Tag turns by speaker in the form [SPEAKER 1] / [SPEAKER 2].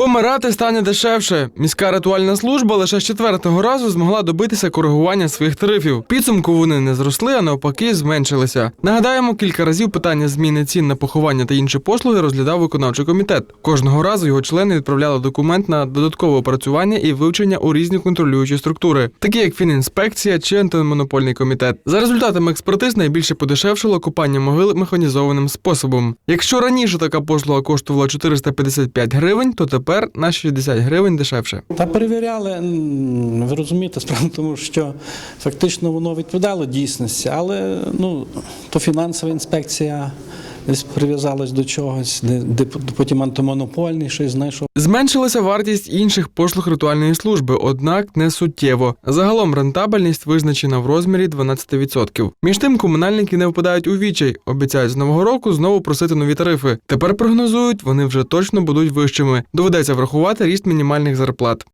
[SPEAKER 1] Помирати стане дешевше. Міська рятувальна служба лише з четвертого разу змогла добитися коригування своїх тарифів. Підсумку вони не зросли, а навпаки, зменшилися. Нагадаємо, кілька разів питання зміни цін на поховання та інші послуги розглядав виконавчий комітет. Кожного разу його члени відправляли документ на додаткове опрацювання і вивчення у різні контролюючі структури, такі як фінінспекція чи антимонопольний комітет. За результатами експертиз найбільше подешевшило купання могил механізованим способом. Якщо раніше така послуга коштувала 455 гривень, то тепер на 60 гривень дешевше.
[SPEAKER 2] Та перевіряли, ви розумієте, справа тому, що фактично воно відповідало дійсності, але ну, то фінансова інспекція десь прив'язалась до чогось, де, де потім антимонопольний щось знайшов.
[SPEAKER 1] Зменшилася вартість інших послуг ритуальної служби, однак не суттєво. Загалом рентабельність визначена в розмірі 12%. Між тим, комунальники не впадають у відчай, обіцяють з нового року знову просити нові тарифи. Тепер прогнозують, вони вже точно будуть вищими. Доведеться врахувати ріст мінімальних зарплат.